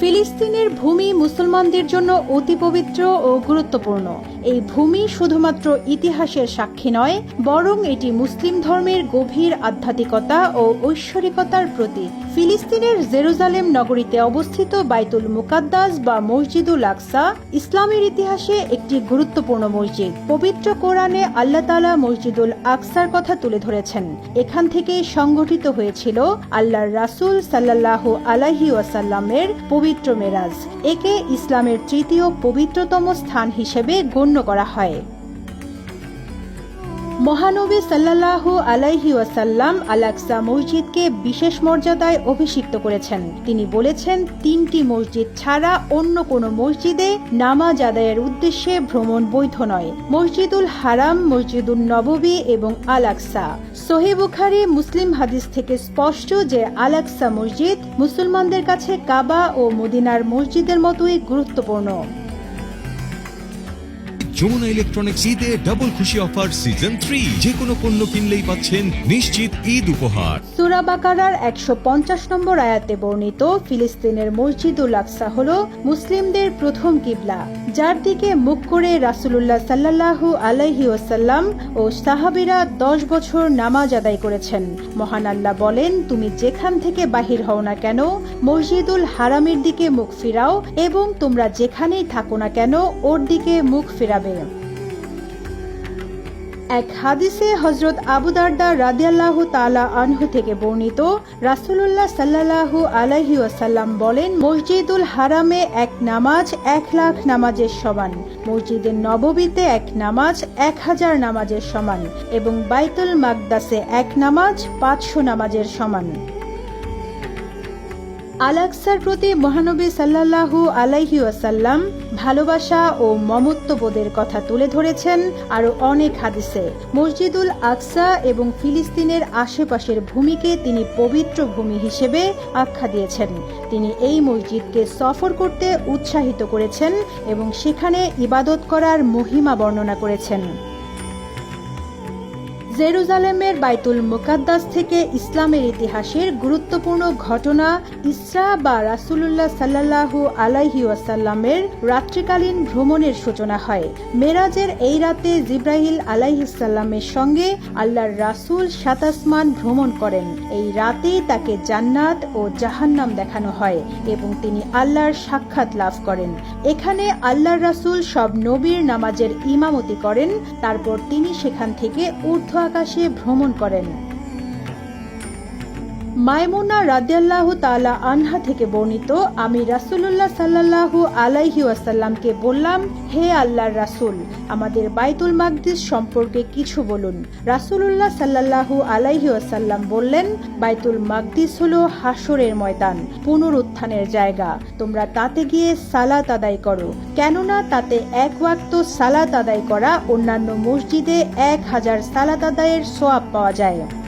ফিলিস্তিনের ভূমি মুসলমানদের জন্য অতি পবিত্র ও গুরুত্বপূর্ণ। এই ভূমি শুধুমাত্র ইতিহাসের সাক্ষী নয়, বরং এটি মুসলিম ধর্মের গভীর আধ্যাত্মিকতা ও ঐশ্বরিকতার প্রতীক। ফিলিস্তিনের জেরুজালেম নগরীতে অবস্থিত বাইতুল মুকাদ্দাস বা মসজিদুল আকসা ইসলামের ইতিহাসে একটি গুরুত্বপূর্ণ মসজিদ। পবিত্র কোরআনে আল্লাহ তালা মসজিদুল আকসার কথা তুলে ধরেছেন। এখান থেকে সংগঠিত হয়েছিল আল্লাহর রাসূল সাল্লাহ আলাহি ওয়াসাল্লামের পবিত্র মেরাজ একে ইসলামের তৃতীয় পবিত্রতম স্থান হিসেবে গণ্য করা হয়। মহানবী সাল্লাল্লাহু আলাইহি ওয়াসাল্লাম আলাক্সা মসজিদকে বিশেষ মর্যাদায় অভিষিক্ত করেছেন। তিনি বলেছেন, তিনটি মসজিদ ছাড়া অন্য কোনো মসজিদে নামাজ আদায়ের উদ্দেশ্যে ভ্রমণ বৈধ নয়। মসজিদুল হারাম মসজিদুল নববী এবং আলাক্সা সোহে মুসলিম হাদিস থেকে স্পষ্ট যে আলাক্সা মসজিদ মুসলমানদের কাছে কাবা ও মদিনার মসজিদের মতোই গুরুত্বপূর্ণ। যমুনা ইলেকট্রনিক্স ঈদে ডাবল খুশি অফার সিজন থ্রি যে কোনো পণ্য কিনলেই পাচ্ছেন নিশ্চিত ঈদ উপহার। সুরা বাকারার একশো পঞ্চাশ নম্বর আয়াতে বর্ণিত ফিলিস্তিনের মসজিদুল আকসা হল মুসলিমদের প্রথম কিবলা, যার দিকে মুখ করে রাসুলুল্লাহ সাল্লাল্লাহু আলাইহি ওয়াসাল্লাম ও সাহাবিরা দশ বছর নামাজ আদায় করেছেন। মহান আল্লাহ বলেন, তুমি যেখান থেকে বাহির হও না কেন, মসজিদুল হারামের দিকে মুখ ফিরাও এবং তোমরা যেখানেই থাকো না কেন, ওর দিকে মুখ ফিরাবে। এক হাদিসে হজরত আবু দারদা রাদিয়াল্লাহু তালা আনহু থেকে বর্ণিত রাসুলুল্লাহ সাল্লাল্লাহু আলাইহি ওয়াসাল্লাম বলেন, মসজিদুল হারামে এক নামাজ এক লাখ নামাজের সমান। মসজিদের নববীতে এক নামাজ এক হাজার নামাজের সমান এবং বাইতুল মাকদাসে এক নামাজ পাঁচশো নামাজের সমান। আলাক্সার প্রতি মহানবী সাল্লাল্লাহু আলাইহি ওয়াসাল্লাম ভালোবাসা ও মমত্ববোধের কথা তুলে ধরেছেন আরও অনেক হাদিসে। মসজিদুল আকসা এবং ফিলিস্তিনের আশেপাশের ভূমিকে তিনি পবিত্র ভূমি হিসেবে আখ্যা দিয়েছেন। তিনি এই মসজিদকে সফর করতে উৎসাহিত করেছেন এবং সেখানে ইবাদত করার মহিমা বর্ণনা করেছেন। জেরুজালেমের বাইতুল মুকাদ্দাস থেকে ইসলামের ইতিহাসের গুরুত্বপূর্ণ ঘটনা ইসরা বা রাসুলুল্লাহ সাল্লাল্লাহু আলাইহি ওয়াসাল্লামের রাত্রিকালীন ভ্রমণের সূচনা হয়। মেরাজের এই রাতে জিব্রাহিল আলাইহিসাল্লামের সঙ্গে আল্লাহর রাসূল সাতাসমান ভ্রমণ করেন। এই রাতেই তাকে জান্নাত ও জাহান্নাম দেখানো হয় এবং তিনি আল্লাহর সাক্ষাৎ লাভ করেন। এখানে আল্লাহর রাসূল সব নবীর নামাজের ইমামতি করেন, তারপর তিনি সেখান থেকে ঊর্ধ্ব আকাশে ভ্রমণ করেন। মায়মুনা রাদিয়াল্লাহু তাআলা আনহা থেকে বর্ণিত, আমি রাসূলুল্লাহ সাল্লাল্লাহু আলাইহি ওয়াসাল্লামকে বললাম, হে আল্লাহর রাসূল, আমাদের বাইতুল মাকদিস সম্পর্কে কিছু বলুন। রাসূলুল্লাহ সাল্লাল্লাহু আলাইহি ওয়াসাল্লাম বললেন, বাইতুল মাকদিস হলো হাসরের ময়দান, পুনরুত্থানের জায়গা। তোমরা তাতে গিয়ে সালাত আদায় করো। কেননা তাতে এক ওয়াক্ত সালাত আদায় করা অন্যান্য মসজিদে এক হাজার সালাত আদায়ের সোয়াব পাওয়া যায়।